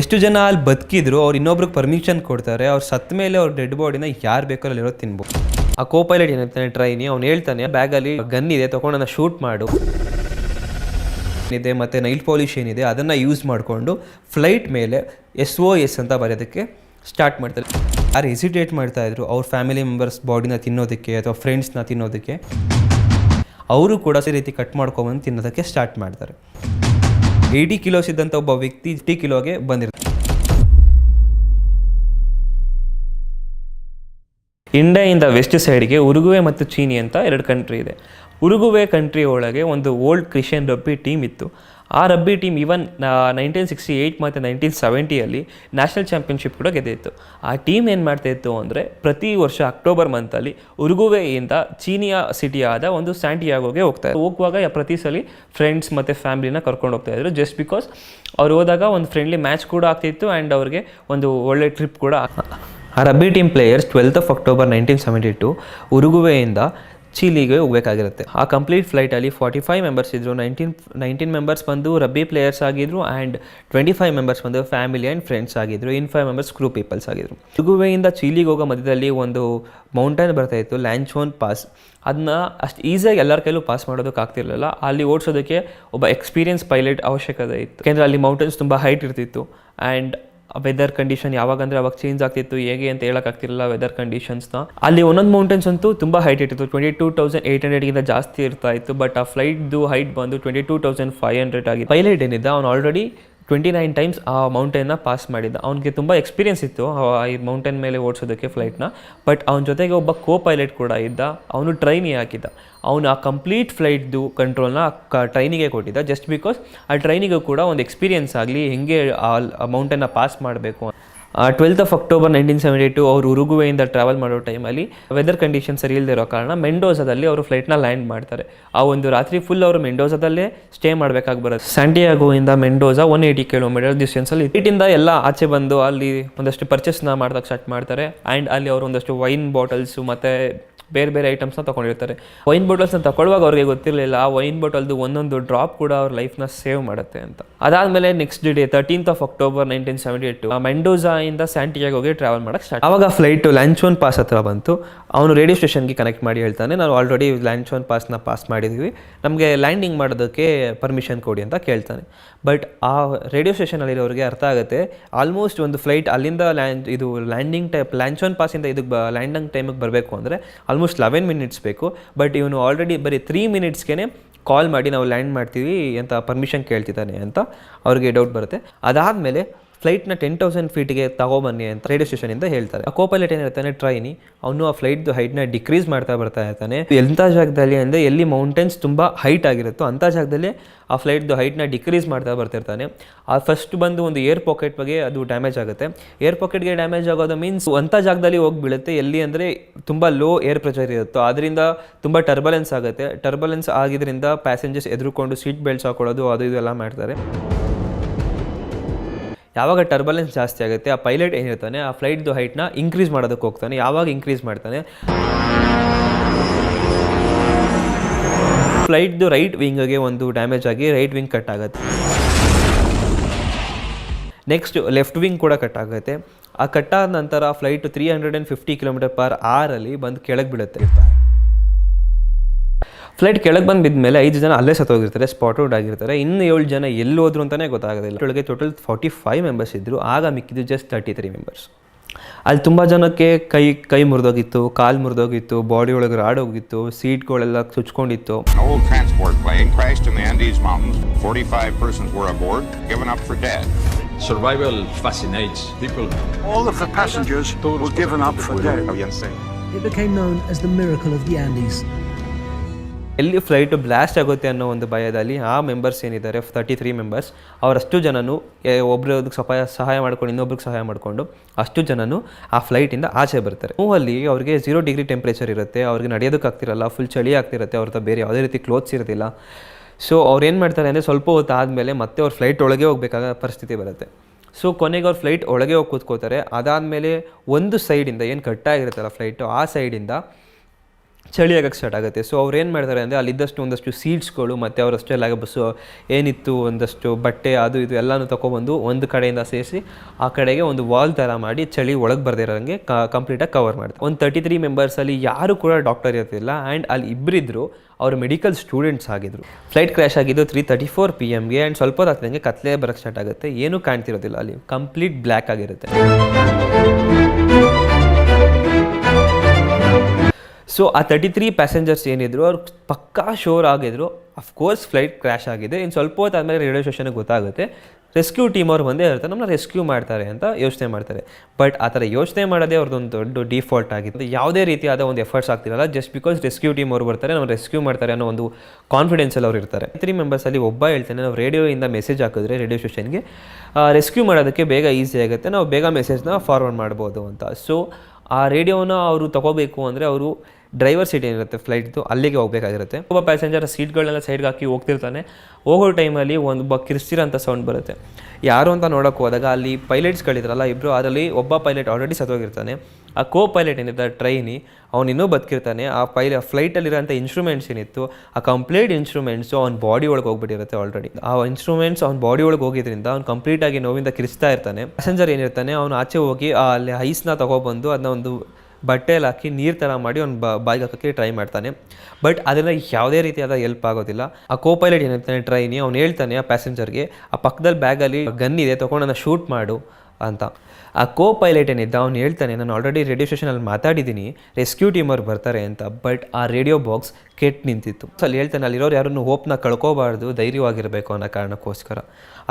ಎಷ್ಟು ಜನ ಅಲ್ಲಿ ಬದುಕಿದ್ರು, ಅವ್ರು ಇನ್ನೊಬ್ರಿಗೆ ಪರ್ಮಿಷನ್ ಕೊಡ್ತಾರೆ, ಅವ್ರು ಸತ್ತ ಮೇಲೆ ಅವ್ರ ಡೆಡ್ ಬಾಡಿನ ಯಾರು ಬೇಕೋ ಅಲ್ಲಿರೋ ತಿನ್ಬೋದು. ಆ ಕೋ ಪೈಲಟ್ ಏನಂತಾನೆ ಟ್ರೈನಿ ಅವ್ನು ಹೇಳ್ತಾನೆ ಬ್ಯಾಗಲ್ಲಿ ಗನ್ ಇದೆ, ತೊಗೊಂಡು ನನ್ನ ಶೂಟ್ ಮಾಡು. ಇದೆ, ಮತ್ತು ನೈಲ್ ಪಾಲಿಶ್ ಏನಿದೆ, ಅದನ್ನು ಯೂಸ್ ಮಾಡಿಕೊಂಡು ಫ್ಲೈಟ್ ಮೇಲೆ ಎಸ್ ಓ ಎಸ್ ಅಂತ ಬರೆಯೋದಕ್ಕೆ ಸ್ಟಾರ್ಟ್ ಮಾಡ್ತಾರೆ. ಯಾರು ಹೆಸಿಟೇಟ್ ಮಾಡ್ತಾಯಿದ್ರು ಅವ್ರ ಫ್ಯಾಮಿಲಿ ಮೆಂಬರ್ಸ್ ಬಾಡಿನ ತಿನ್ನೋದಕ್ಕೆ ಅಥವಾ ಫ್ರೆಂಡ್ಸ್ನ ತಿನ್ನೋದಕ್ಕೆ, ಅವರು ಕೂಡ ಅದೇ ರೀತಿ ಕಟ್ ಮಾಡ್ಕೊಂಬಂದು ತಿನ್ನೋದಕ್ಕೆ ಸ್ಟಾರ್ಟ್ ಮಾಡ್ತಾರೆ. ಏಯ್ಟಿ ಕಿಲೋಸ್ ಇದ್ದಂಥ ಒಬ್ಬ ವ್ಯಕ್ತಿ ಟಿ ಕಿಲೋಗೆ ಬಂದಿರ್ತಾರೆ ಇಂಡಿಯಾಯಿಂದ ವೆಸ್ಟ್ ಸೈಡ್ಗೆ ಉರುಗುವೆ ಮತ್ತು ಚೀನಿ ಅಂತ ಎರಡು ಕಂಟ್ರಿ ಇದೆ. ಉರುಗುವೆ ಕಂಟ್ರಿ ಒಳಗೆ ಒಂದು ಓಲ್ಡ್ ಕ್ರಿಶ್ಚಿಯನ್ ರಬ್ಬಿ ಟೀಮ್ ಇತ್ತು. ಆ rugby team even nineteen sixty eight ಮತ್ತು ನೈನ್ಟೀನ್ ಸೆವೆಂಟಿಯಲ್ಲಿ ನ್ಯಾಷನಲ್ ಚಾಂಪಿಯನ್ಶಿಪ್ ಕೂಡ ಗೆದ್ದಿತ್ತು. ಆ ಟೀಮ್ ಏನು ಮಾಡ್ತಾ ಇತ್ತು ಅಂದರೆ ಪ್ರತಿ ವರ್ಷ ಅಕ್ಟೋಬರ್ ಮಂತಲ್ಲಿ ಉರುಗುವೆಯಿಂದ ಚೀನಿಯ ಸಿಟಿಯಾದ ಒಂದು ಸ್ಯಾಂಟಿಯಾಗೋಗೆ ಹೋಗ್ತಾ ಹೋಗುವಾಗ ಪ್ರತಿ ಸಲ ಫ್ರೆಂಡ್ಸ್ ಮತ್ತು ಫ್ಯಾಮಿಲಿನ ಕರ್ಕೊಂಡು ಹೋಗ್ತಾ ಇದ್ರು. ಜಸ್ಟ್ ಬಿಕಾಸ್ ಅವ್ರು ಹೋದಾಗ ಒಂದು ಫ್ರೆಂಡ್ಲಿ ಮ್ಯಾಚ್ ಕೂಡ ಆಗ್ತಿತ್ತು ಆ್ಯಂಡ್ ಅವ್ರಿಗೆ ಒಂದು ಒಳ್ಳೆ ಟ್ರಿಪ್ ಕೂಡ ಆ rugby team players twelfth of October nineteen seventy two ಉರುಗುವೆಯಿಂದ ಚೀಲಿಗೆ ಹೋಗಬೇಕಾಗಿರುತ್ತೆ. ಆ ಕಂಪ್ಲೀಟ್ ಫ್ಲೈಟಲ್ಲಿ ಫಾರ್ಟಿ ಫೈವ್ ಮೆಂಬರ್ಸ್ ಇದ್ದರು ನೈನ್ಟೀನ್ ನೈನ್ಟೀನ್ ಮೆಂಬರ್ಸ್ ಬಂದು ರಬ್ಬಿ ಪ್ಲೇಯರ್ಸ್ ಆಗಿದ್ರು ಆ್ಯಂಡ್ ಟ್ವೆಂಟಿ ಫೈವ್ ಮೆಂಬರ್ಸ್ ಬಂದು ಫ್ಯಾಮಿಲಿ ಆ್ಯಂಡ್ ಫ್ರೆಂಡ್ಸ್ ಆಗಿದ್ರು in five members crew peoples ಆಗಿದ್ರು. ಚಿಗುವೆಯಿಂದ ಚೀಲಿಗೆ ಹೋಗೋ ಮಧ್ಯದಲ್ಲಿ ಒಂದು ಮೌಂಟೈನ್ ಬರ್ತಾ ಇತ್ತು ಲ್ಯಾಂಚೋನ್ ಪಾಸ್ ಅದನ್ನ ಅಷ್ಟು ಈಸಿಯಾಗಿ ಎಲ್ಲರ ಕೈಲೂ ಪಾಸ್ ಮಾಡೋದಕ್ಕೆ ಆಗ್ತಿರಲಿಲ್ಲ. ಅಲ್ಲಿ ಓಡಿಸೋದಕ್ಕೆ ಒಬ್ಬ ಎಕ್ಸ್ಪೀರಿಯನ್ಸ್ ಪೈಲಟ್ ಅವಶ್ಯಕತೆ ಇತ್ತು. ಯಾಕೆಂದರೆ ಅಲ್ಲಿ ಮೌಂಟೇನ್ಸ್ ತುಂಬ ಹೈಟ್ ಇರ್ತಿತ್ತು. ಆ್ಯಂಡ್ ವೆದರ್ ಕಂಡೀಷನ್ ಯಾವಾಗ ಅಂದರೆ ಅವಾಗ ಚೇಂಜ್ ಆಗ್ತಿತ್ತು, ಹೇಗೆ ಅಂತ ಹೇಳೋಕ್ಕಾಗ್ತಿರಲಿಲ್ಲ ವೆದರ್ ಕಂಡೀಷನ್ಸ್ನ ಅಲ್ಲಿ ಒಂದೊಂದು ಮೌಂಟೇನ್ಸ್ ಅಂತೂ ತುಂಬ ಹೈಟ್ ಇಟ್ಟಿತ್ತು ಟ್ವೆಂಟಿ ಟೂ ತೌಸಂಡ್ ಏಯ್ಟ್ ಹಂಡ್ರೆಡ್ಗಿಂತ ಜಾಸ್ತಿ ಇರ್ತಾ ಇತ್ತು ಬಟ್ ಆ ಫ್ಲೈಟ್ದು ಹೈಟ್ ಬಂದು twenty two thousand five hundred ಆಗಿ ಪೈಲಟ್ ಏನಿದ್ದ? ಅವ್ನು ಆಲ್ರೆಡಿ ಟ್ವೆಂಟಿ ನೈನ್ ಟೈಮ್ಸ್ ಆ ಮೌಂಟೇನ್ನ ಪಾಸ್ ಮಾಡಿದ್ದ ಅವನಿಗೆ ತುಂಬ ಎಕ್ಸ್ಪೀರಿಯನ್ಸ್ ಇತ್ತು ಈ ಮೌಂಟೇನ್ ಮೇಲೆ ಓಡಿಸೋದಕ್ಕೆ ಫ್ಲೈಟ್ನ ಬಟ್ ಅವನ ಜೊತೆಗೆ ಒಬ್ಬ ಕೋ ಪೈಲಟ್ ಕೂಡ ಇದ್ದ, ಅವನು ಟ್ರೈನಿ ಹಾಕಿದ್ದ ಅವನು ಆ ಕಂಪ್ಲೀಟ್ ಫ್ಲೈಟ್ದು ಕಂಟ್ರೋಲ್ನ ಕ ಟ್ರೈನಿಗೆ ಕೊಟ್ಟಿದ್ದ ಜಸ್ಟ್ ಬಿಕಾಸ್ ಆ ಟ್ರೈನಿಗೂ ಕೂಡ ಒಂದು ಎಕ್ಸ್ಪೀರಿಯೆನ್ಸ್ ಆಗಲಿ, ಹೆಂಗೆ ಆ ಮೌಂಟನ್ನ ಪಾಸ್ ಮಾಡಬೇಕು twelfth of October nineteen seventy two ಅವರು ಉರುಗುವೆಯಿಂದ ಟ್ರಾವೆಲ್ ಮಾಡೋ ಟೈಮಲ್ಲಿ ವೆದರ್ ಕಂಡೀಷನ್ ಸರಿ ಇರೋ ಕಾರಣ ಮೆಂಡೋಸದಲ್ಲಿ ಅವರು ಫ್ಲೈಟ್ನ ಲ್ಯಾಂಡ್ ಮಾಡ್ತಾರೆ. ಆ ಒಂದು ರಾತ್ರಿ ಫುಲ್ ಅವರು ಮೆಂಡೋಸದಲ್ಲೇ ಸ್ಟೇ ಮಾಡಬೇಕಾಗಿ ಬರುತ್ತೆ. ಸ್ಯಾಂಟಿಯಾಗೋಯಿಂದ ಮೆಂಡೋಸಾ ಒನ್ ಏಯ್ಟಿ ಕಿಲೋಮೀಟರ್ ಡಿಸ್ಟೆನ್ಸಲ್ಲಿ ಇಟ್ಟಿಂದ ಎಲ್ಲ ಆಚೆ ಬಂದು ಅಲ್ಲಿ ಒಂದಷ್ಟು ಪರ್ಚೇಸ್ನ ಮಾಡೋದಕ್ಕೆ ಸ್ಟಾರ್ಟ್ ಮಾಡ್ತಾರೆ. ಆ್ಯಂಡ್ ಅಲ್ಲಿ ಅವರು ಒಂದಷ್ಟು ವೈನ್ ಬಾಟಲ್ಸು ಮತ್ತು ಬೇರೆ ಬೇರೆ ಐಟಮ್ಸ್ನ ತೊಗೊಂಡಿರ್ತಾರೆ. ವೈನ್ ಬಾಟಲ್ಸ್ನ ತಗೊಳ್ಳುವಾಗ ಅವ್ರಿಗೆ ಗೊತ್ತಿರಲಿಲ್ಲ, ಆ ವೈನ್ ಬಾಟಲ್ದು ಒಂದೊಂದು ಡ್ರಾಪ್ ಕೂಡ ಅವ್ರ ಲೈಫ್ನ ಸೇವ್ ಮಾಡುತ್ತೆ ಅಂತ. ಅದಾದಮೇಲೆ next day thirteenth of October nineteen seventy eight ಸ್ಯಾಂಟಿಯಾಗಿ ಹೋಗಿ ಟ್ರಾವೆಲ್ ಮಾಡೋಕ್ಕೆ ಸ್ಟಾರ್ಟ್ ಆವಾಗ ಫ್ಲೈಟು ಲ್ಯಾಂಚೋನ್ ಪಾಸ್ ಹತ್ರ ಬಂತು. ಅವನು ರೇಡಿಯೋ ಸ್ಟೇಷನ್ಗೆ ಕನೆಕ್ಟ್ ಮಾಡಿ ಹೇಳ್ತಾನೆ ನಾವು ಆಲ್ರೆಡಿ ಲ್ಯಾಂಚೋನ್ ಪಾಸ್ನ ಪಾಸ್ ಮಾಡಿದ್ವಿ. ನಮಗೆ ಲ್ಯಾಂಡಿಂಗ್ ಮಾಡೋದಕ್ಕೆ ಪರ್ಮಿಷನ್ ಕೊಡಿ ಅಂತ ಕೇಳ್ತಾನೆ. ಬಟ್ ಆ ರೇಡಿಯೋ ಸ್ಟೇಷನಲ್ಲಿರೋರಿಗೆ ಅರ್ಥ ಆಗುತ್ತೆ ಆಲ್ಮೋಸ್ಟ್ ಒಂದು ಫ್ಲೈಟ್ ಅಲ್ಲಿಂದ ಲ್ಯಾಂಡ್ ಇದು ಲ್ಯಾಂಡಿಂಗ್ ಟೈಪ್ ಲ್ಯಾಂಚೋನ್ ಪಾಸಿಂದ ಇದಕ್ಕೆ ಬ ಲ್ಯಾಂಡಿಂಗ್ ಟೈಮಿಗೆ ಬರಬೇಕು ಅಂದರೆ ಆಲ್ಮೋಸ್ಟ್ ಲೆವೆನ್ ಮಿನಿಟ್ಸ್ ಬೇಕು. ಬಟ್ ಇವನು ಆಲ್ರೆಡಿ ಬರೀ ತ್ರೀ ಮಿನಿಟ್ಸ್ಗೆ ಕಾಲ್ ಮಾಡಿ ನಾವು ಲ್ಯಾಂಡ್ ಮಾಡ್ತೀವಿ ಅಂತ ಪರ್ಮಿಷನ್ ಕೇಳ್ತಿದ್ದಾನೆ ಅಂತ ಅವ್ರಿಗೆ ಡೌಟ್ ಬರುತ್ತೆ. ಅದಾದಮೇಲೆ ಫ್ಲೈಟ್ನ ಟೆನ್ ತೌಸಂಡ್ ಫೀಟ್ಗೆ ತಗೊಬನ್ನಿ ಅಂತ ರೇಡಿಯೋ ಸ್ಟೇಷನಿಂದ ಹೇಳ್ತಾರೆ. ಆ ಕೋಪೈಲಟ್ ಏನಿರ್ತಾನೆ ಟ್ರೈನಿ ಅವನು ಆ ಫ್ಲೈಟ್ದು ಹೈಟ್ನ ಡಿಕ್ರೀಸ್ ಮಾಡ್ತಾ ಬರ್ತಾ ಇರ್ತಾನೆ. ಎಂಥ ಜಾಗದಲ್ಲಿ ಅಂದರೆ ಎಲ್ಲಿ ಮೌಂಟೇನ್ಸ್ ತುಂಬ ಹೈಟ್ ಆಗಿರುತ್ತೋ ಅಂಥ ಜಾಗದಲ್ಲಿ ಆ ಫ್ಲೈಟ್ದು ಹೈಟ್ನ ಡಿಕ್ರೀಸ್ ಮಾಡ್ತಾ ಬರ್ತಿರ್ತಾನೆ ಆ ಫಸ್ಟ್ ಬಂದು ಒಂದು ಏರ್ ಪಾಕೆಟ್ ಬಗ್ಗೆ ಅದು ಡ್ಯಾಮೇಜ್ ಆಗುತ್ತೆ. ಏರ್ ಪಾಕೆಟ್ಗೆ ಡ್ಯಾಮೇಜ್ ಆಗೋದು ಮೀನ್ಸ್ ಅಂಥ ಜಾಗದಲ್ಲಿ ಹೋಗಿ ಬೀಳುತ್ತೆ. ಎಲ್ಲಿ ಅಂದರೆ ತುಂಬ ಲೋ ಏರ್ ಪ್ರೆಷರ್ ಇರುತ್ತೋ ಅದರಿಂದ ತುಂಬ ಟರ್ಬಲೆನ್ಸ್ ಆಗುತ್ತೆ. ಟರ್ಬಲೆನ್ಸ್ ಆಗಿದ್ದರಿಂದ ಪ್ಯಾಸೆಂಜರ್ಸ್ ಎದುರುಕೊಂಡು ಸೀಟ್ ಬೆಲ್ಟ್ಸ್ ಹಾಕೊಳ್ಳೋದು, ಅದು ಇದೆಲ್ಲ ಮಾಡ್ತಾರೆ. ಯಾವಾಗ ಟರ್ಬಲೆನ್ಸ್ ಜಾಸ್ತಿ ಆಗುತ್ತೆ, ಆ ಪೈಲಟ್ ಏನಿರ್ತಾನೆ ಆ ಫ್ಲೈಟ್ದು ಹೈಟ್ನ ಇನ್ಕ್ರೀಸ್ ಮಾಡೋದಕ್ಕೆ ಹೋಗ್ತಾನೆ, ಯಾವಾಗ ಇನ್ಕ್ರೀಸ್ ಮಾಡ್ತಾನೆ? ಫ್ಲೈಟ್ದು ರೈಟ್ ವಿಂಗ್ಗೆ ಒಂದು ಡ್ಯಾಮೇಜ್ ಆಗಿ ರೈಟ್ ವಿಂಗ್ ಕಟ್ ಆಗುತ್ತೆ. ನೆಕ್ಸ್ಟ್ ಲೆಫ್ಟ್ ವಿಂಗ್ ಕೂಡ ಕಟ್ ಆಗುತ್ತೆ. ಆ ಕಟ್ಟಾದ ನಂತರ flight three hundred and fifty kilometre per ಆರಲ್ಲಿ ಬಂದು ಕೆಳಗೆ ಬೀಳುತ್ತೆ. ಫ್ಲೈಟ್ ಕೆಳಗೆ ಬಂದು ಬಿದ್ಮೇಲೆ ಐದು ಜನ ಅಲ್ಲೇ ಸತ್ತೋಗಿರ್ತಾರೆ ಸ್ಪಾಟ್ ಔಟ್ ಆಗಿರ್ತಾರೆ ಇನ್ನು ಏಳು ಜನ ಎಲ್ಲಿ ಹೋದ್ರು ಅಂತಲೇ ಗೊತ್ತಾಗೋದಿಲ್ಲ ಒಳಗೆ ಟೋಟಲ್ ಫಾರ್ಟಿ ಫೈವ್ ಮೆಂಬರ್ಸ್ ಇದ್ದರು ಆಗ ಮಿಕ್ಕಿದ್ದು ಜಸ್ಟ್ ತರ್ಟಿ ತ್ರೀ ಮೆಂಬರ್ಸ್ ಅಲ್ಲಿ ತುಂಬ ಜನಕ್ಕೆ ಕೈ ಕೈ ಮುರಿದೋಗಿತ್ತು ಕಾಲು ಮುರಿದೋಗಿತ್ತು ಬಾಡಿ ಒಳಗೆ ರಾಡೋಗಿತ್ತು ಸೀಟ್ಗಳೆಲ್ಲ ಚುಚ್ಕೊಂಡಿತ್ತು An old transport plane crashed in the Andes Mountains. 45 persons were aboard, given up for dead. Survival fascinates people. All of the passengers were given up for dead. It became known as the miracle of the Andes. ಎಲ್ಲಿ flight blast ಆಗುತ್ತೆ ಅನ್ನೋ ಒಂದು ಭಯದಲ್ಲಿ ಆ members ಏನಿದ್ದಾರೆ thirty three members ಅವರಷ್ಟು ಜನನು ಒಬ್ರಿಗೆ ಸಹಾಯ ಸಹಾಯ ಮಾಡ್ಕೊಂಡು, ಇನ್ನೊಬ್ರಿಗೆ ಸಹಾಯ ಮಾಡಿಕೊಂಡು ಅಷ್ಟು ಜನನು ಆ ಫ್ಲೈಟಿಂದ ಆಚೆ ಬರ್ತಾರೆ. ಅಲ್ಲಿ ಅವ್ರಿಗೆ ಝೀರೋ ಡಿಗ್ರಿ ಟೆಂಪ್ರೇಚರ್ ಇರುತ್ತೆ, ಅವ್ರಿಗೆ ನಡೆಯೋದಕ್ಕೆ ಆಗ್ತಿರಲ್ಲ ಫುಲ್ ಚಳಿ ಆಗ್ತಿರುತ್ತೆ ಅವ್ರದ್ದು ಬೇರೆ ಯಾವುದೇ ರೀತಿ ಕ್ಲೋತ್ಸ್ ಇರೋದಿಲ್ಲ. ಸೊ ಅವ್ರು ಏನು ಮಾಡ್ತಾರೆ ಅಂದರೆ ಸ್ವಲ್ಪ ಹೊತ್ತು ಆದಮೇಲೆ ಮತ್ತೆ ಅವ್ರ ಫ್ಲೈಟ್ ಒಳಗೆ ಹೋಗಬೇಕಾದ ಪರಿಸ್ಥಿತಿ ಬರುತ್ತೆ. ಸೊ ಕೊನೆಗೆ ಅವ್ರು ಫ್ಲೈಟ್ ಒಳಗೆ ಹೋಗಿ ಕೂತ್ಕೋತಾರೆ. ಅದಾದಮೇಲೆ ಒಂದು ಸೈಡಿಂದ ಏನು ಕಟ್ಟಾಗಿರುತ್ತಲ್ಲ ಫ್ಲೈಟು ಆ ಸೈಡಿಂದ ಚಳಿ ಆಗಕ್ಕೆ ಸ್ಟಾರ್ಟ್ ಆಗುತ್ತೆ. ಸೊ ಅವ್ರು ಏನು ಮಾಡ್ತಾರೆ ಅಂದರೆ ಅಲ್ಲಿದ್ದಷ್ಟು ಒಂದಷ್ಟು ಸೀಡ್ಸ್ಗಳು ಮತ್ತು ಅವರಷ್ಟೆಲ್ಲ ಬಸ್ಸು ಏನಿತ್ತು, ಒಂದಷ್ಟು ಬಟ್ಟೆ, ಅದು ಇದು ಎಲ್ಲನೂ ತೊಗೊಬಂದು ಒಂದು ಕಡೆಯಿಂದ ಸೇರಿಸಿ ಆ ಕಡೆಗೆ ಒಂದು ವಾಲ್ ಥರ ಮಾಡಿ ಚಳಿ ಒಳಗೆ ಬರ್ದಿರೋಂಗೆ ಕಂಪ್ಲೀಟಾಗಿ ಕವರ್ ಮಾಡ್ತಾರೆ. ಒಂದು ತರ್ಟಿ ತ್ರೀ ಮೆಂಬರ್ಸಲ್ಲಿ ಯಾರು ಕೂಡ ಡಾಕ್ಟರ್ ಇರ್ತಿಲ್ಲ ಆ್ಯಂಡ್ ಅಲ್ಲಿ ಇಬ್ಬರಿದ್ದರು ಅವರು ಮೆಡಿಕಲ್ ಸ್ಟೂಡೆಂಟ್ಸ್ ಆಗಿದ್ರು. ಫ್ಲೈಟ್ ಕ್ರ್ಯಾಶ್ ಆಗಿದ್ದು ತ್ರೀ ತರ್ಟಿ ಫೋರ್ ಪಿ ಎಮ್ಗೆ ಆ್ಯಂಡ್ ಸ್ವಲ್ಪ ಹೊತ್ತು ಆಗ್ತಿದ್ದಂಗೆ ಕತ್ಲೆ ಬರೋಕ್ಕೆ ಸ್ಟಾರ್ಟ್ ಆಗುತ್ತೆ. ಏನೂ ಕಾಣ್ತಿರೋದಿಲ್ಲ ಅಲ್ಲಿ. ಕಂಪ್ಲೀಟ್ ಬ್ಲ್ಯಾಕ್ ಆಗಿರುತ್ತೆ. ಸೊ ಆ ತರ್ಟಿ ತ್ರೀ ಪ್ಯಾಸೆಂಜರ್ಸ್ ಏನಿದ್ರು, ಅವ್ರು ಪಕ್ಕಾ ಶೋರ್ ಆಗಿದ್ರು. ಅಫ್ಕೋರ್ಸ್ ಫ್ಲೈಟ್ ಕ್ರ್ಯಾಶ್ ಆಗಿದೆ. ಇನ್ನು ಸ್ವಲ್ಪ ಹೊತ್ತು ಆದಮೇಲೆ ರೇಡಿಯೋ ಸ್ಟೇಷನ್ಗೆ ಗೊತ್ತಾಗುತ್ತೆ. ರೆಸ್ಕ್ಯೂ ಟೀಮ್ ಅವ್ರು ಬಂದೇ ಇರ್ತಾರೆ. ನಮ್ಮನ್ನ ರೆಸ್ಕ್ಯೂ ಮಾಡ್ತಾರೆ ಅಂತ ಯೋಚನೆ ಮಾಡ್ತಾರೆ. ಬಟ್ ಆ ಥರ ಯೋಚನೆ ಮಾಡೋದೇ ಅವ್ರದ್ದೊಂದು ದೊಡ್ಡ ಡಿಫಾಲ್ಟ್ ಆಗಿದೆ ಯಾವುದೇ ರೀತಿಯಾದ ಒಂದು ಎಫರ್ಟ್ಸ್ ಆಗ್ತಿರಲ್ಲ. ಜಸ್ಟ್ ಬಿಕಾಸ್ ರೆಸ್ಕ್ಯೂ ಟೀಮ್ ಅವ್ರು ಬರ್ತಾರೆ ನಾವು ರೆಸ್ಕ್ಯೂ ಮಾಡ್ತಾರೆ ಅನ್ನೋ ಒಂದು ಕಾನ್ಫಿಡೆನ್ಸಲ್ಲಿ ಅವ್ರು ಇರ್ತಾರೆ. ತ್ರೀ ಮೆಂಬರ್ಸಲ್ಲಿ ಒಬ್ಬ ಹೇಳ್ತಾನೆ, ನಾವು ರೇಡಿಯೋಯಿಂದ ಮೆಸೇಜ್ ಹಾಕಿದ್ರೆ ರೇಡಿಯೋ ಸ್ಟೇಷನ್ಗೆ ರೆಸ್ಕ್ಯೂ ಮಾಡೋದಕ್ಕೆ ಬೇಗ ಈಸಿ ಆಗುತ್ತೆ. ನಾವು ಬೇಗ ಮೆಸೇಜ್ನ ಫಾರ್ವರ್ಡ್ ಮಾಡ್ಬೋದು ಅಂತ. ಸೊ ಆ ರೇಡಿಯೋನ ಅವರು ತಗೋಬೇಕು ಅಂದರೆ ಅವರು ಡ್ರೈವರ್ ಸೀಟ್ ಏನಿರುತ್ತೆ ಫ್ಲೈಟ್ದು ಅಲ್ಲಿಗೆ ಹೋಗಬೇಕಾಗಿರುತ್ತೆ. ಒಬ್ಬ ಪ್ಯಾಸೆಂಜರ್ ಸೀಟ್ಗಳನ್ನೆಲ್ಲ ಸೈಡ್ಗೆ ಹಾಕಿ ಹೋಗ್ತಿರ್ತಾನೆ. ಹೋಗೋ ಟೈಮಲ್ಲಿ ಒಂದು ಕಿರ್ಸ್ತಿರೋಂಥ ಸೌಂಡ್ ಬರುತ್ತೆ. ಯಾರು ಅಂತ ನೋಡೋಕೆ ಹೋದಾಗ ಅಲ್ಲಿ ಪೈಲಟ್ಸ್ಗಳಿದ್ರಲ್ಲ ಇಬ್ಬರು ಅದರಲ್ಲಿ ಒಬ್ಬ ಪೈಲಟ್ ಆಲ್ರೆಡಿ ಸತ್ತೋಗಿರ್ತಾನೆ. ಆ ಕೋ ಪೈಲಟ್ ಏನಿದೆ ಟ್ರೈನಿ ಅವ್ನು ಇನ್ನೂ ಬದುಕಿರ್ತಾನೆ. ಆ ಪೈಲ ಫ್ಲೈಟಲ್ಲಿರೋಂಥ ಇನ್ಸ್ಟ್ರೂಮೆಂಟ್ಸ್ ಏನಿತ್ತು, ಆ ಕಂಪ್ಲೀಟ್ ಇನ್ಸ್ಟ್ರೂಮೆಂಟ್ಸು ಅವ್ನ ಬಾಡಿ ಒಳಗೆ ಹೋಗ್ಬಿಟ್ಟಿರುತ್ತೆ ಆಲ್ರೆಡಿ ಆ ಇನ್ಸ್ಟ್ರೂಮೆಂಟ್ಸ್ ಅವ್ನ ಬಾಡಿ ಒಳಗೆ ಹೋಗಿದ್ರಿಂದ ಅವ್ನು ಕಂಪ್ಲೀಟಾಗಿ ನೋವಿಂದ ಕಿರಿಸ್ತಾ ಇರ್ತಾನೆ. ಪ್ಯಾಸೆಂಜರ್ ಏನಿರ್ತಾನೆ, ಅವ್ನು ಆಚೆ ಹೋಗಿ ಅಲ್ಲಿ ಐಸ್ನ ತೊಗೊಬಂದು ಅದನ್ನ ಒಂದು ಬಟ್ಟೆಯಲ್ಲಿ ಹಾಕಿ ನೀರು ಥರ ಮಾಡಿ ಅವ್ನು ಬಾಯಿಗೆ ಹಾಕೋಕ್ಕೆ ಟ್ರೈ ಮಾಡ್ತಾನೆ. ಬಟ್ ಅದರಿಂದ ಯಾವುದೇ ರೀತಿಯಾದ ಹೆಲ್ಪ್ ಆಗೋದಿಲ್ಲ. ಆ ಕೋ ಪೈಲಟ್ ಏನಿರ್ತಾನೆ ಟ್ರೈನಿ ಅವ್ನು ಹೇಳ್ತಾನೆ ಆ ಪ್ಯಾಸೆಂಜರ್ಗೆ ಆ ಪಕ್ಕದಲ್ಲಿ ಬ್ಯಾಗಲ್ಲಿ ಗನ್ ಇದೆ, ತೊಗೊಂಡು ಶೂಟ್ ಮಾಡು ಅಂತ. ಆ ಕೋ ಪೈಲಟ್ ಏನಿದ್ದ, ಅವ್ನು ಹೇಳ್ತಾನೆ, ನಾನು ಆಲ್ರೆಡಿ ರೇಡಿಯೋ ಸ್ಟೇಷನಲ್ಲಿ ಮಾತಾಡಿದ್ದೀನಿ ರೆಸ್ಕ್ಯೂ ಟೀಮರ್ ಬರ್ತಾರೆ ಅಂತ. ಬಟ್ ಆ ರೇಡಿಯೋ ಬಾಕ್ಸ್ ಕೆಟ್ಟು ನಿಂತಿತ್ತು. ಅಲ್ಲಿ ಹೇಳ್ತಾನೆ, ಅಲ್ಲಿರೋರು ಯಾರನ್ನು ಹೋಪ್ನ ಕಳ್ಕೋಬಾರ್ದು, ಧೈರ್ಯವಾಗಿರಬೇಕು ಅನ್ನೋ ಕಾರಣಕ್ಕೋಸ್ಕರ.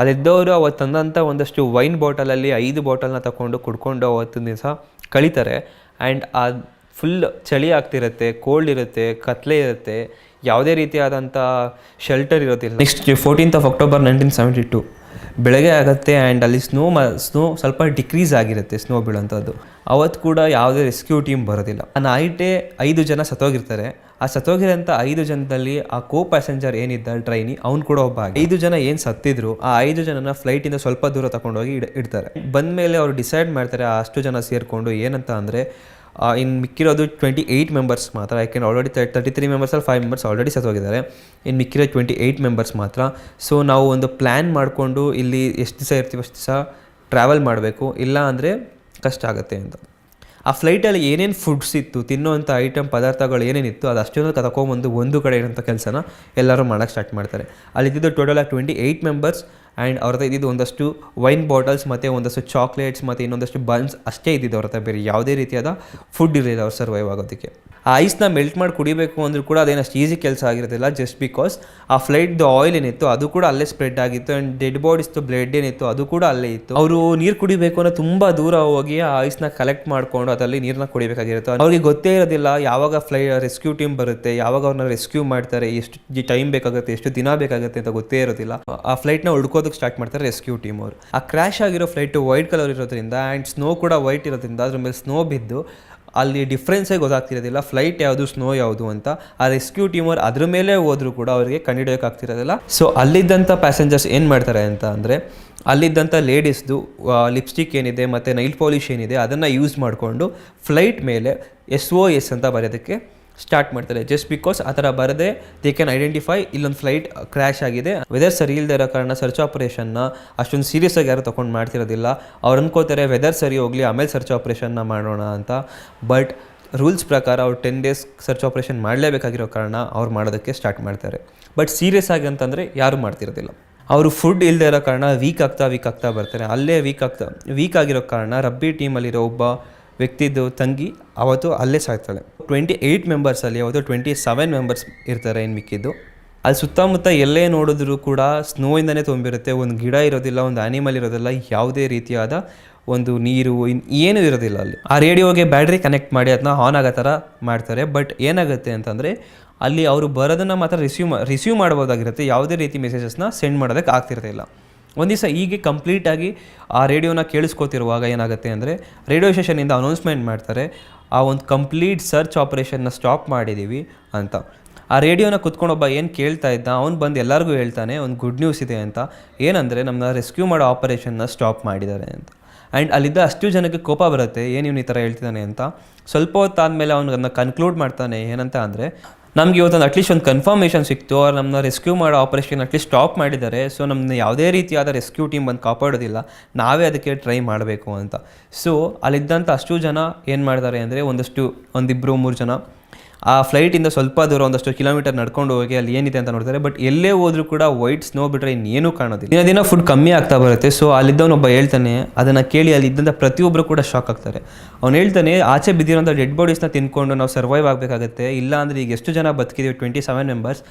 ಅಲ್ಲಿದ್ದವರು ಅವತ್ತು ತಂದಂಥ ಒಂದಷ್ಟು ವೈನ್ ಬಾಟಲಲ್ಲಿ ಐದು ಬಾಟಲ್ನ ತಗೊಂಡು ಕುಡ್ಕೊಂಡು ಅವತ್ತಿನ ದಿವಸ ಕಳೀತಾರೆ. ಆ್ಯಂಡ್ ಆ ಫುಲ್ ಚಳಿ ಆಗ್ತಿರುತ್ತೆ ಕೋಲ್ಡ್ ಇರುತ್ತೆ, ಕತ್ಲೆ ಇರುತ್ತೆ, ಯಾವುದೇ ರೀತಿಯಾದಂಥ ಶೆಲ್ಟರ್ ಇರೋದಿಲ್ಲ. Next fourteenth of October nineteen seventy two ಬೆಳಗ್ಗೆ ಆಗುತ್ತೆ ಆ್ಯಂಡ್ ಅಲ್ಲಿ ಸ್ನೋ ಮ ಸ್ನೋ ಸ್ವಲ್ಪ ಡಿಕ್ರೀಸ್ ಆಗಿರುತ್ತೆ ಸ್ನೋ ಬೀಳೋಂಥದ್ದು ಅವತ್ತು ಕೂಡ ಯಾವುದೇ ರೆಸ್ಕ್ಯೂ ಟೀಮ್ ಬರೋದಿಲ್ಲ. ಆ ನೈಟೇ ಐದು ಜನ ಸತ್ತೋಗಿರ್ತಾರೆ. ಆ ಸತ್ತೋಗಿರೋಂಥ ಐದು ಜನದಲ್ಲಿ ಆ ಕೋ ಪ್ಯಾಸೆಂಜರ್ ಏನಿದ್ದ ಟ್ರೈನಿ ಅವ್ನು ಕೂಡ ಒಬ್ಬ. ಐದು ಜನ ಏನು ಸತ್ತಿದ್ರು, ಆ ಐದು ಜನನ ಫ್ಲೈಟಿಂದ ಸ್ವಲ್ಪ ದೂರ ತಗೊಂಡೋಗಿ ಇಡ್, ಇಡ್ತಾರೆ. ಬಂದಮೇಲೆ ಅವರು ಡಿಸೈಡ್ ಮಾಡ್ತಾರೆ ಆ ಅಷ್ಟು ಜನ ಸೇರಿಕೊಂಡು ಏನಂತ ಅಂದರೆ ಇನ್ನು ಮಿಕ್ಕಿರೋದು ಟ್ವೆಂಟಿ ಏಯ್ಟ್ ಮೆಂಬರ್ಸ್ ಮಾತ್ರ, ಯಾಕೆಂದ್ರೆ ಆಲ್ರೆಡಿ ತರ್ಟಿ ತ್ರೀ ಮೆಂಬರ್ಸಲ್ಲಿ ಫೈವ್ ಮೆಂಬರ್ಸ್ ಆಲ್ರೆಡಿ ಸತ್ತೋಗಿದ್ದಾರೆ. ಇನ್ನು ಮಿಕ್ಕಿರೋ ಟ್ವೆಂಟಿ ಏಯ್ಟ್ ಮೆಂಬರ್ಸ್ ಮಾತ್ರ. ಸೊ ನಾವು ಒಂದು ಪ್ಲ್ಯಾನ್ ಮಾಡಿಕೊಂಡು ಇಲ್ಲಿ ಎಷ್ಟು ದಿವಸ ಇರ್ತೀವಿ ಅಷ್ಟು ದಿವಸ ಟ್ರಾವೆಲ್ ಮಾಡಬೇಕು. ಇಲ್ಲ ಅಂದರೆ ಕಷ್ಟ ಆಗುತ್ತೆ ಅಂತ. ಆ ಫ್ಲೈಟಲ್ಲಿ ಏನೇನು ಫುಡ್ಸ್ ಇತ್ತು, ತಿನ್ನುವಂಥ ಐಟಮ್ ಪದಾರ್ಥಗಳು ಏನೇನಿತ್ತು ಅದು ಅಷ್ಟೊಂದು ತಗೊಂಬಂದು ಒಂದು ಕಡೆ ಇರೋಂಥ ಕೆಲಸನ ಎಲ್ಲರೂ ಮಾಡೋಕ್ಕೆ ಸ್ಟಾರ್ಟ್ ಮಾಡ್ತಾರೆ. ಅಲ್ಲಿದ್ದು ಟೋಟಲ್ ಆಗಿ ಟ್ವೆಂಟಿ ಏಯ್ಟ್ ಮೆಂಬರ್ಸ್ ಆ್ಯಂಡ್ ಅವ್ರ ಹತ್ರ ಇದ್ದಿದ್ದು ಒಂದಷ್ಟು ವೈನ್ ಬಾಟಲ್ಸ್ ಮತ್ತು ಒಂದಷ್ಟು ಚಾಕ್ಲೇಟ್ಸ್ ಮತ್ತು ಇನ್ನೊಂದಷ್ಟು ಬನ್ಸ್ ಅಷ್ಟೇ ಇದ್ದಿದ್ದು ಅವ್ರ ಹತ್ರ ಬೇರೆ ಯಾವುದೇ ರೀತಿಯಾದ ಫುಡ್ ಇರಲಿಲ್ಲ ಅವ್ರು ಸರ್ವೈವ್ ಆಗೋದಕ್ಕೆ. ಆ ಐಸ್ನ ಮೆಲ್ಟ್ ಮಾಡಿ ಕುಡಿಬೇಕು ಅಂದರೂ ಕೂಡ ಅದೇನಷ್ಟು ಈಸಿ ಕೆಲಸ ಆಗಿರೋದಿಲ್ಲ ಜಸ್ಟ್ ಬಿಕಾಸ್ ಆ ಫ್ಲೈಟ್ದು ಆಯಿಲ್ ಏನಿತ್ತು ಅದು ಕೂಡ ಅಲ್ಲೇ ಸ್ಪ್ರೆಡ್ ಆಗಿತ್ತು ಆ್ಯಂಡ್ ಡೆಡ್ ಬಾಡೀಸ್ದು ಬ್ಲಡ್ ಏನಿತ್ತು ಅದು ಕೂಡ ಅಲ್ಲೇ ಇತ್ತು. ಅವರು ನೀರು ಕುಡಿಬೇಕು ಅನ್ನೋ ತುಂಬ ದೂರ ಹೋಗಿ ಆ ಐಸ್ನ ಕಲೆಕ್ಟ್ ಮಾಡಿಕೊಂಡು ಅದರಲ್ಲಿ ನೀರನ್ನ ಕುಡಿಬೇಕಾಗಿರುತ್ತೆ. ಅವ್ರಿಗೆ ಗೊತ್ತೇ ಇರೋದಿಲ್ಲ ಯಾವಾಗ ಫ್ಲೈ ರೆಸ್ಕ್ಯೂ ಟೀಮ್ ಬರುತ್ತೆ, ಯಾವಾಗ ಅವ್ರನ್ನ ರೆಸ್ಕ್ಯೂ ಮಾಡ್ತಾರೆ, ಎಷ್ಟು ಟೈಮ್ ಬೇಕಾಗುತ್ತೆ, ಎಷ್ಟು ದಿನ ಬೇಕಾಗುತ್ತೆ ಅಂತ ಗೊತ್ತೇ ಇರೋದಿಲ್ಲ. ಆ ಫ್ಲೈಟ್ನ ಹುಡ್ಕೋದಕ್ಕೆ ಸ್ಟಾರ್ಟ್ ಮಾಡ್ತಾರೆ ರೆಸ್ಕ್ಯೂ ಟೀಮ್ ಅವರು. ಆ ಕ್ರ್ಯಾಶ್ ಆಗಿರೋ ಫ್ಲೈಟು ವೈಟ್ ಕಲರ್ ಇರೋದ್ರಿಂದ ಆ್ಯಂಡ್ ಸ್ನೋ ಕೂಡ ವೈಟ್ ಇರೋದ್ರಿಂದ ಅದ್ರ ಮೇಲೆ ಸ್ನೋ ಬಿದ್ದು ಅಲ್ಲಿ ಡಿಫ್ರೆನ್ಸೇ ಗೊತ್ತಾಗ್ತಿರೋದಿಲ್ಲ ಫ್ಲೈಟ್ ಯಾವುದು ಸ್ನೋ ಯಾವುದು ಅಂತ. ಆ ರೆಸ್ಕ್ಯೂ ಟೀಮರ್ ಅದ್ರ ಮೇಲೆ ಹೋದರೂ ಕೂಡ ಅವರಿಗೆ ಕಂಡುಹಿಡಿಯೋಕ್ಕಾಗ್ತಿರೋದಿಲ್ಲ ಸೊ ಅಲ್ಲಿದ್ದಂಥ ಪ್ಯಾಸೆಂಜರ್ಸ್ ಏನು ಮಾಡ್ತಾರೆ ಅಂತ ಅಂದರೆ, ಅಲ್ಲಿದ್ದಂಥ ಲೇಡೀಸ್ದು ಲಿಪ್ಸ್ಟಿಕ್ ಏನಿದೆ ಮತ್ತು ನೈಲ್ ಪಾಲಿಶ್ ಏನಿದೆ ಅದನ್ನು ಯೂಸ್ ಮಾಡಿಕೊಂಡು ಫ್ಲೈಟ್ ಮೇಲೆ ಎಸ್ ಒ ಎಸ್ ಅಂತ ಬರೆಯೋದಕ್ಕೆ ಸ್ಟಾರ್ಟ್ ಮಾಡ್ತಾರೆ. ಜಸ್ಟ್ ಬಿಕಾಸ್ ಆ ಥರ ಬರದೆ ದೇ ಕ್ಯಾನ್ ಐಡೆಂಟಿಫೈ ಇಲ್ಲೊಂದು ಫ್ಲೈಟ್ ಕ್ರ್ಯಾಶ್ ಆಗಿದೆ. ವೆದರ್ ಸರಿ ಇಲ್ಲದೆ ಇರೋ ಕಾರಣ ಸರ್ಚ್ ಆಪರೇಷನ್ನ ಅಷ್ಟೊಂದು ಸೀರಿಯಸ್ ಆಗಿ ಯಾರು ತೊಗೊಂಡು ಮಾಡ್ತಿರೋದಿಲ್ಲ. ಅವ್ರು ಅನ್ಕೋತಾರೆ ವೆದರ್ ಸರಿ ಹೋಗಲಿ ಆಮೇಲೆ ಸರ್ಚ್ ಆಪರೇಷನ್ನ ಮಾಡೋಣ ಅಂತ. ಬಟ್ ರೂಲ್ಸ್ ಪ್ರಕಾರ ಅವ್ರು ಟೆನ್ ಡೇಸ್ ಸರ್ಚ್ ಆಪರೇಷನ್ ಮಾಡಲೇಬೇಕಾಗಿರೋ ಕಾರಣ ಅವ್ರು ಮಾಡೋದಕ್ಕೆ ಸ್ಟಾರ್ಟ್ ಮಾಡ್ತಾರೆ. ಬಟ್ ಸೀರಿಯಸ್ ಆಗಿ ಅಂತಂದರೆ ಯಾರು ಮಾಡ್ತಿರೋದಿಲ್ಲ. ಅವರು ಫುಡ್ ಇಲ್ಲದೆ ಇರೋ ಕಾರಣ ವೀಕ್ ಆಗ್ತಾ ವೀಕ್ ಆಗ್ತಾ ಬರ್ತಾರೆ. ಅಲ್ಲೇ ವೀಕ್ ಆಗ್ತಾ ವೀಕ್ ಆಗಿರೋ ಕಾರಣ ರಬ್ಬಿ ಟೀಮಲ್ಲಿರೋ ಒಬ್ಬ ವ್ಯಕ್ತಿದ್ದು ತಂಗಿ ಅವತ್ತು ಅಲ್ಲೇ ಸಾಯ್ತಾಳೆ ಟ್ವೆಂಟಿ ಏಯ್ಟ್ ಮೆಂಬರ್ಸಲ್ಲಿ ಅವತ್ತು ಟ್ವೆಂಟಿ ಸೆವೆನ್ ಮೆಂಬರ್ಸ್ ಇರ್ತಾರೆ ಇನ್ನು ಮಿಕ್ಕಿದ್ದು. ಅಲ್ಲಿ ಸುತ್ತಮುತ್ತ ಎಲ್ಲೇ ನೋಡಿದ್ರೂ ಕೂಡ ಸ್ನೋಯಿಂದನೇ ತುಂಬಿರುತ್ತೆ, ಒಂದು ಗಿಡ ಇರೋದಿಲ್ಲ, ಒಂದು ಆ್ಯನಿಮಲ್ ಇರೋದಿಲ್ಲ, ಯಾವುದೇ ರೀತಿಯಾದ ಒಂದು ನೀರು ಏನು ಏನೂ ಇರೋದಿಲ್ಲ ಅಲ್ಲಿ. ಆ ರೇಡಿಯೋಗೆ ಬ್ಯಾಟ್ರಿ ಕನೆಕ್ಟ್ ಮಾಡಿ ಅದನ್ನ ಆನ್ ಆಗೋ ಥರ ಮಾಡ್ತಾರೆ. ಬಟ್ ಏನಾಗುತ್ತೆ ಅಂತಂದರೆ, ಅಲ್ಲಿ ಅವರು ಬರೋದನ್ನು ಮಾತ್ರ ರಿಸೀವ್ ರಿಸೀವ್ ಮಾಡ್ಬೋದಾಗಿರುತ್ತೆ. ಯಾವುದೇ ರೀತಿ ಮೆಸೇಜಸ್ನ ಸೆಂಡ್ ಮಾಡೋದಕ್ಕೆ ಆಗ್ತಿರ್ತಿಲ್ಲ ಒಂದು ದಿವಸ ಹೀಗೆ ಕಂಪ್ಲೀಟಾಗಿ ಆ ರೇಡಿಯೋನ ಕೇಳಿಸ್ಕೊತಿರುವಾಗ ಏನಾಗುತ್ತೆ ಅಂದರೆ ರೇಡಿಯೋ ಸ್ಟೇಷನಿಂದ ಅನೌನ್ಸ್ಮೆಂಟ್ ಮಾಡ್ತಾರೆ, ಆ ಒಂದು ಕಂಪ್ಲೀಟ್ ಸರ್ಚ್ ಆಪ್ರೇಷನ್ನ ಸ್ಟಾಪ್ ಮಾಡಿದ್ದೀವಿ ಅಂತ. ಆ ರೇಡಿಯೋನ ಕುತ್ಕೊಂಡೊಬ್ಬ ಏನು ಕೇಳ್ತಾ ಇದ್ದ, ಅವ್ನು ಬಂದು ಎಲ್ಲರಿಗೂ ಹೇಳ್ತಾನೆ, ಒಂದು ಗುಡ್ ನ್ಯೂಸ್ ಇದೆ ಅಂತ. ಏನಂದರೆ ನಮ್ಮನ್ನ ರೆಸ್ಕ್ಯೂ ಮಾಡೋ ಆಪರೇಷನ್ನ ಸ್ಟಾಪ್ ಮಾಡಿದ್ದಾರೆ ಅಂತ. ಆ್ಯಂಡ್ ಅಲ್ಲಿದ್ದ ಅಷ್ಟು ಜನಕ್ಕೆ ಕೋಪ ಬರುತ್ತೆ, ಏನು ಇವನು ಈ ಥರ ಹೇಳ್ತಿದ್ದಾನೆ? ಅಂತ. ಸ್ವಲ್ಪ ಹೊತ್ತಾದಮೇಲೆ ಅವನು ಅದನ್ನ ಕನ್ಕ್ಲೂಡ್ ಮಾಡ್ತಾನೆ, ಏನಂತ ಅಂದರೆ ನಮ್ಗೆ ಇವತ್ತೊಂದು ಅಟ್ಲೀಸ್ಟ್ ಒಂದು ಕನ್ಫರ್ಮೇಷನ್ ಸಿಕ್ತು. ಅವ್ರು ನಮ್ಮನ್ನ ರೆಸ್ಕ್ಯೂ ಮಾಡೋ ಆಪರೇಷನ್ ಅಟ್ಲೀಸ್ಟ್ ಸ್ಟಾಪ್ ಮಾಡಿದ್ದಾರೆ. ಸೊ ನಮ್ಮನ್ನ ಯಾವುದೇ ರೀತಿಯಾದ ರೆಸ್ಕ್ಯೂ ಟೀಮ್ ಬಂದು ಕಾಪಾಡೋದಿಲ್ಲ. ನಾವೇ ಅದಕ್ಕೆ ಟ್ರೈ ಮಾಡಬೇಕು ಅಂತ. ಸೊ ಅಲ್ಲಿದ್ದಂಥ ಅಷ್ಟು ಜನ ಏನು ಮಾಡ್ತಾರೆ ಅಂದರೆ ಒಂದಷ್ಟು ಒಂದಿಬ್ಬರು ಮೂರು ಜನ ಆ ಫ್ಲೈಟಿಂದ ಸ್ವಲ್ಪ ದೂರ, ಒಂದಷ್ಟು ಕಿಲೋಮೀಟರ್ ನಡ್ಕೊಂಡು ಹೋಗಿ ಅಲ್ಲಿ ಏನಿದೆ ಅಂತ ನೋಡ್ತಾರೆ. ಬಟ್ ಎಲ್ಲೇ ಹೋದ್ರೂ ಕೂಡ ವೈಟ್ ಸ್ನೋ ಬಿಟ್ಟರೆ ಇನ್ನೇನು ಕಾಣೋದಿಲ್ಲ. ದಿನ ದಿನ ಫುಡ್ ಕಮ್ಮಿ ಆಗ್ತಾ ಬರುತ್ತೆ. ಸೊ ಅಲ್ಲಿದ್ದವನೊಬ್ಬ ಹೇಳ್ತಾನೆ, ಅದನ್ನು ಕೇಳಿ ಅಲ್ಲಿದ್ದಂಥ ಪ್ರತಿಯೊಬ್ಬರು ಕೂಡ ಶಾಕ್ ಆಗ್ತಾರೆ. ಅವ್ನು ಹೇಳ್ತಾನೆ, ಆಚೆ ಬಿದ್ದಿರೋಂಥ ಡೆಡ್ ಬಾಡೀಸ್ನ ತಿನ್ಕೊಂಡು ನಾವು ಸರ್ವೈವ್ ಆಗಬೇಕಾಗುತ್ತೆ. ಇಲ್ಲ ಅಂದರೆ ಈಗ ಎಷ್ಟು ಜನ ಬದುಕಿದೀವಿ? ಟ್ವೆಂಟಿ ಸೆವೆನ್ ಮೆಂಬರ್ಸ್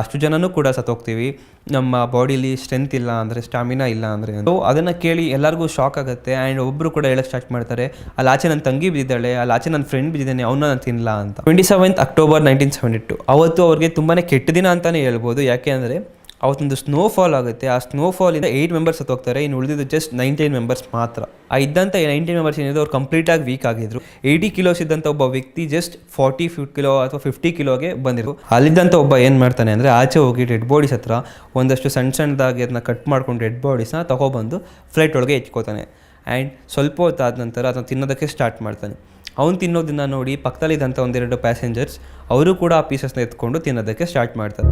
ಅಷ್ಟು ಜನನೂ ಕೂಡ ಸತ್ತೋಗ್ತೀವಿ. ನಮ್ಮ ಬಾಡಿಲಿ ಸ್ಟ್ರೆಂತ್ ಇಲ್ಲ ಅಂದರೆ ಸ್ಟಾಮಿನಾ ಇಲ್ಲ ಅಂದರೆ ಸೊ ಅದನ್ನು ಕೇಳಿ ಎಲ್ಲರಿಗೂ ಶಾಕ್ ಆಗುತ್ತೆ. ಆ್ಯಂಡ್ ಒಬ್ಬರು ಕೂಡ ಹೇಳಕ್ಕೆ ಸ್ಟಾರ್ಟ್ ಮಾಡ್ತಾರೆ ಅಲ್ಲಿ ಆಚೆ ನನ್ನ ತಂಗಿ ಬಿದ್ದಿದ್ದಾಳೆ ಅಲ್ಲಿ ಆಚೆ ನನ್ನ ಫ್ರೆಂಡ್ ಬಿದ್ದಿದ್ದಾನೆ ಅವನ್ನ ನಾನು ತಿನ್ನಲ್ಲ ಅಂತ. Twenty seventh October nineteen seventy two ಅವತ್ತು ಅವ್ರಿಗೆ ತುಂಬಾ ಕೆಟ್ಟ ದಿನ ಅಂತಲೇ ಹೇಳ್ಬೋದು. ಯಾಕೆ ಅಂದರೆ ಅವತ್ತೊಂದು ಸ್ನೋ ಫಾಲ್ ಆಗುತ್ತೆ. ಆ ಸ್ನೋ ಫಾಲಿಂದ ಏಯ್ಟ್ ಮೆಂಬರ್ಸ್ ಸತ್ತೋಗ್ತಾರೆ ಇನ್ನು ಉಳಿದಿದ್ದು ಜಸ್ಟ್ ನೈನ್ಟೀನ್ ಮೆಂಬರ್ಸ್ ಮಾತ್ರ. ಆ ಇದ್ದಂಥ ನೈನ್ಟೀನ್ ಮೆಂಬರ್ಸ್ ಏನಿದೆ, ಅವ್ರು ಕಂಪ್ಲೀಟಾಗಿ ವೀಕ್ ಆಗಿದ್ರು. ಏಯ್ಟಿ ಕಿಲೋಸ್ ಇದ್ದಂಥ ಒಬ್ಬ ವ್ಯಕ್ತಿ ಜಸ್ಟ್ ಫಾರ್ಟಿ ಫಿಫ್ಟ್ ಕಿಲೋ ಅಥವಾ ಫಿಫ್ಟಿ ಕಿಲೋಗೆ ಬಂದಿರು ಅಲ್ಲಿದ್ದಂಥ ಒಬ್ಬ ಏನು ಮಾಡ್ತಾನೆ ಅಂದರೆ ಆಚೆ ಹೋಗಿ ಡೆಡ್ ಬಾಡೀಸ್ ಹತ್ರ ಒಂದಷ್ಟು ಸಣ್ಣ ಸಣ್ಣದಾಗಿ ಅದನ್ನ ಕಟ್ ಮಾಡ್ಕೊಂಡು ಡೆಡ್ ಬಾಡೀಸ್ನ ತೊಗೊಬಂದು ಫ್ಲೈಟ್ ಒಳಗೆ ಇಟ್ಕೋತಾನೆ ಆ್ಯಂಡ್ ಸ್ವಲ್ಪ ಹೊತ್ತಾದ ನಂತರ ಅದನ್ನು ತಿನ್ನೋದಕ್ಕೆ ಸ್ಟಾರ್ಟ್ ಮಾಡ್ತಾನೆ. ಅವ್ನು ತಿನ್ನೋದನ್ನ ನೋಡಿ ಪಕ್ಕದಲ್ಲಿದ್ದಂಥ ಒಂದೆರಡು ಪ್ಯಾಸೆಂಜರ್ಸ್ ಅವರು ಕೂಡ ಆ ಪೀಸಸ್ನ ಎತ್ಕೊಂಡು ತಿನ್ನೋದಕ್ಕೆ ಸ್ಟಾರ್ಟ್ ಮಾಡ್ತಾರೆ.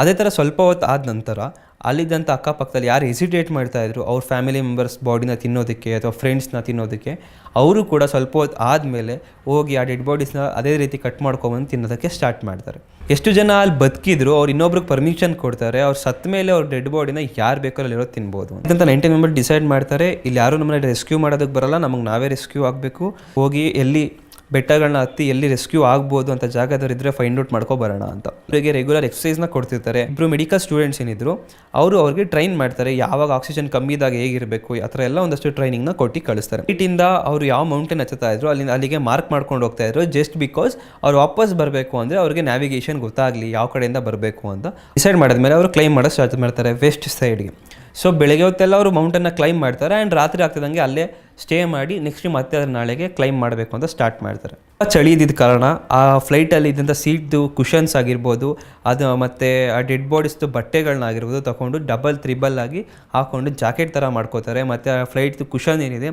ಅದೇ ಥರ ಸ್ವಲ್ಪ ಹೊತ್ತು ಆದ ನಂತರ ಅಲ್ಲಿದ್ದಂಥ ಅಕ್ಕಪಕ್ಕದಲ್ಲಿ ಯಾರು ಹೆಸಿಟೇಟ್ ಮಾಡ್ತಾ ಇದ್ರು, ಅವ್ರ ಫ್ಯಾಮಿಲಿ ಮೆಂಬರ್ಸ್ ಬಾಡಿನ ತಿನ್ನೋದಕ್ಕೆ ಅಥವಾ ಫ್ರೆಂಡ್ಸ್ನ ತಿನ್ನೋದಕ್ಕೆ, ಅವರು ಕೂಡ ಸ್ವಲ್ಪ ಹೊತ್ತು ಆದಮೇಲೆ ಹೋಗಿ ಆ ಡೆಡ್ ಬಾಡೀಸ್ನ ಅದೇ ರೀತಿ ಕಟ್ ಮಾಡ್ಕೊಬಂದು ತಿನ್ನೋದಕ್ಕೆ ಸ್ಟಾರ್ಟ್ ಮಾಡ್ತಾರೆ. ಎಷ್ಟು ಜನ ಅಲ್ಲಿ ಬದುಕಿದ್ರು, ಅವ್ರು ಇನ್ನೊಬ್ರಿಗೆ ಪರ್ಮಿಷನ್ ಕೊಡ್ತಾರೆ, ಅವ್ರು ಸತ್ತ ಮೇಲೆ ಅವ್ರ ಡೆಡ್ ಬಾಡಿನ ಯಾರು ಬೇಕಾದ್ರೂ ಇರೋದು ತಿನ್ಬೋದು ಅಂತ. ನೈನ್ಟೀನ್ ಮೆಂಬರ್ ಡಿಸೈಡ್ ಮಾಡ್ತಾರೆ, ಇಲ್ಲಿ ಯಾರು ನಮ್ಮನ್ನ ರೆಸ್ಕ್ಯೂ ಮಾಡೋದಕ್ಕೆ ಬರಲ್ಲ, ನಮಗೆ ನಾವೇ ರೆಸ್ಕ್ಯೂ ಆಗಬೇಕು. ಹೋಗಿ ಎಲ್ಲಿ ಬೆಟ್ಟಗಳನ್ನ ಹತ್ತಿ ಎಲ್ಲಿ ರೆಸ್ಕ್ಯೂ ಆಗ್ಬೋದು ಅಂತ ಜಾಗದವರಿದ್ರೆ ಫೈಂಡ್ ಔಟ್ ಮಾಡ್ಕೊ ಬರೋಣ ಅಂತ. ಅವರಿಗೆ ರೆಗ್ಯುಲರ್ ಎಕ್ಸಸೈಸ್ನ ಕೊಡ್ತಿರ್ತಾರೆ. ಇಬ್ಬರು ಮೆಡಿಕಲ್ ಸ್ಟೂಡೆಂಟ್ಸ್ ಏನಿದ್ರು, ಅವರು ಅವ್ರಿಗೆ ಟ್ರೈನ್ ಮಾಡ್ತಾರೆ. ಯಾವಾಗ ಆಕ್ಸಿಜನ್ ಕಮ್ಮಿ ಇದ್ದಾಗ ಹೇಗಿರಬೇಕು ಆ ಥರ ಎಲ್ಲ ಒಂದಷ್ಟು ಟ್ರೈನಿಂಗ್ನ ಕೊಟ್ಟು ಕಳಿಸ್ತಾರೆ. ಇಟ್ಟಿಂದ ಅವರು ಯಾವ ಮೌಂಟೇನ್ ಹಚ್ಚುತ್ತಾ ಇದ್ರು ಅಲ್ಲಿ ಅಲ್ಲಿಗೆ ಮಾರ್ಕ್ ಮಾಡ್ಕೊಂಡು ಹೋಗ್ತಾ ಇದ್ರು ಜಸ್ಟ್ ಬಿಕಾಸ್ ಅವ್ರು ವಾಪಸ್ ಬರಬೇಕು ಅಂದರೆ ಅವ್ರಿಗೆ ನ್ಯಾವಿಗೇಷನ್ ಗೊತ್ತಾಗಲಿ, ಯಾವ ಕಡೆಯಿಂದ ಬರಬೇಕು ಅಂತ. ಡಿಸೈಡ್ ಮಾಡಿದ್ಮೇಲೆ ಅವರು ಕ್ಲೈಮ್ ಮಾಡೋದು ಸ್ಟಾರ್ಟ್ ಮಾಡ್ತಾರೆ ವೆಸ್ಟ್ ಸೈಡ್ಗೆ ಸೊ ಬೆಳಗ್ಗೆ ಹೊತ್ತೆಲ್ಲ ಅವರು ಮೌಂಟನ್ನ ಕ್ಲೈಮ್ ಮಾಡ್ತಾರೆ ಆ್ಯಂಡ್ ರಾತ್ರಿ ಆಗ್ತಿದ್ದಂಗೆ ಅಲ್ಲೇ ಸ್ಟೇ ಮಾಡಿ ನೆಕ್ಸ್ಟ್ ಮತ್ತೆ ಅದ್ರ ನಾಳೆಗೆ ಕ್ಲೈಮ್ ಮಾಡಬೇಕು ಅಂತ ಸ್ಟಾರ್ಟ್ ಮಾಡ್ತಾರೆ. ಚಳಿ ಇದ್ದಿದ್ದ ಕಾರಣ ಆ ಫ್ಲೈಟಲ್ಲಿ ಇದ್ದಂಥ ಸೀಟ್ದು ಕುಷನ್ಸ್ ಆಗಿರ್ಬೋದು, ಅದು ಮತ್ತು ಆ ಡೆಡ್ ಬಾಡೀಸ್ದು ಬಟ್ಟೆಗಳನ್ನಾಗಿರ್ಬೋದು ತೊಗೊಂಡು ಡಬಲ್ ತ್ರಿಬಲ್ ಆಗಿ ಹಾಕೊಂಡು ಜಾಕೆಟ್ ಥರ ಮಾಡ್ಕೋತಾರೆ. ಮತ್ತು ಆ ಫ್ಲೈಟ್ದು ಕುಷನ್ ಏನಿದೆ